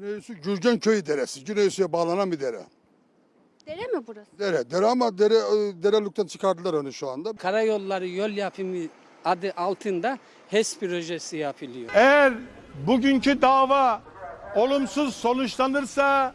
Güneysu Gürgen Köyü deresi. Güneysu'ya bağlanan bir dere. Dere mi burası? Dere. Dere ama dere, e, dereluktan çıkardılar onu şu anda. Karayolları yol yapımı adı altında HES projesi yapılıyor. Eğer bugünkü dava olumsuz sonuçlanırsa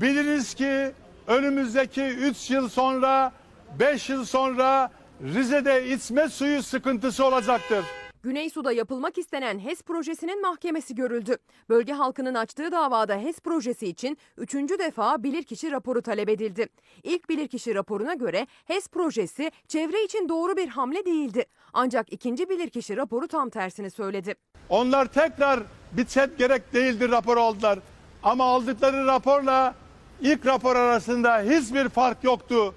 biliriz ki önümüzdeki 3 yıl sonra 5 yıl sonra Rize'de içme suyu sıkıntısı olacaktır. Güneysu'da yapılmak istenen HES projesinin mahkemesi görüldü. Bölge halkının açtığı davada HES projesi için üçüncü defa bilirkişi raporu talep edildi. İlk bilirkişi raporuna göre HES projesi çevre için doğru bir hamle değildi. Ancak ikinci bilirkişi raporu tam tersini söyledi. Onlar tekrar bir set gerek değildir rapor aldılar. Ama aldıkları raporla ilk rapor arasında hiçbir fark yoktu.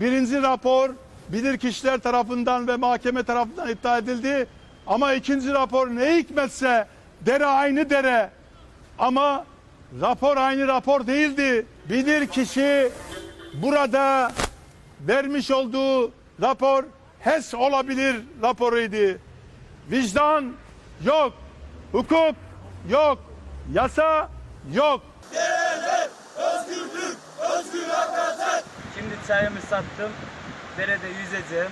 Birinci rapor bilirkişiler tarafından ve mahkeme tarafından iptal edildi. Ama ikinci rapor ne hikmetse dere aynı dere. Ama rapor aynı rapor değildi. Bilirkişi burada vermiş olduğu rapor HES olabilir raporuydu. Vicdan yok. Hukuk yok. Yasa yok. Şimdi çayımı sattım. Derede yüzeceğim.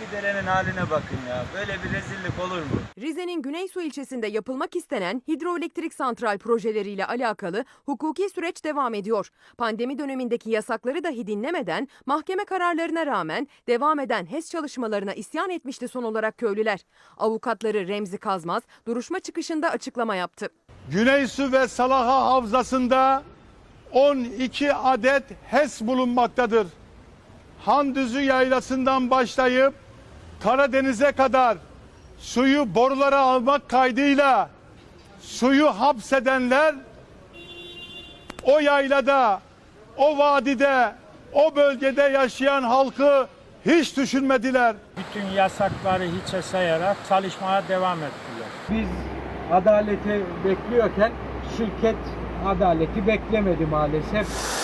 Bir derenin haline bakın ya. Böyle bir rezillik olur mu? Rize'nin Güneysu ilçesinde yapılmak istenen hidroelektrik santral projeleriyle alakalı hukuki süreç devam ediyor. Pandemi dönemindeki yasakları dahi dinlemeden mahkeme kararlarına rağmen devam eden HES çalışmalarına isyan etmişti son olarak köylüler. Avukatları Remzi Kazmaz duruşma çıkışında açıklama yaptı. Güneysu ve Salaha Havzası'nda 12 adet HES bulunmaktadır. Handüzü yaylasından başlayıp Karadeniz'e kadar suyu borulara almak kaydıyla suyu hapsedenler o yaylada, o vadide, o bölgede yaşayan halkı hiç düşünmediler. bütün yasakları hiçe sayarak çalışmaya devam ettiler. Biz adaleti bekliyorken şirket adaleti beklemedi maalesef.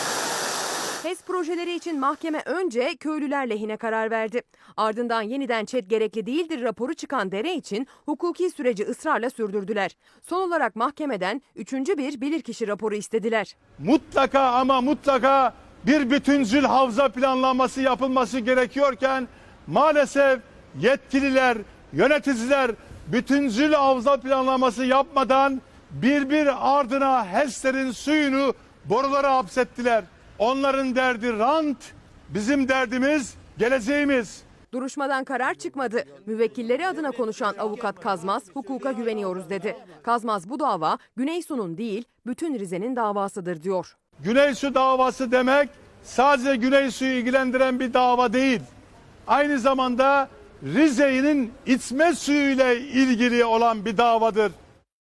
Projeleri için mahkeme önce köylüler lehine karar verdi. Ardından yeniden ÇED gerekli değildir raporu çıkan dere için hukuki süreci ısrarla sürdürdüler. Son olarak mahkemeden üçüncü bir bilirkişi raporu istediler. mutlaka ama mutlaka bir bütüncül havza planlaması yapılması gerekiyorken maalesef yetkililer, yöneticiler bütüncül havza planlaması yapmadan bir bir ardına HES'lerin suyunu borulara hapsettiler. Onların derdi rant, bizim derdimiz geleceğimiz. Duruşmadan karar çıkmadı. Müvekkilleri adına konuşan avukat Kazmaz hukuka güveniyoruz dedi. Kazmaz bu dava Güneysu'nun değil bütün Rize'nin davasıdır diyor. Güneysu davası demek sadece Güneysu'yu ilgilendiren bir dava değil. Aynı zamanda Rize'nin içme suyuyla ilgili olan bir davadır.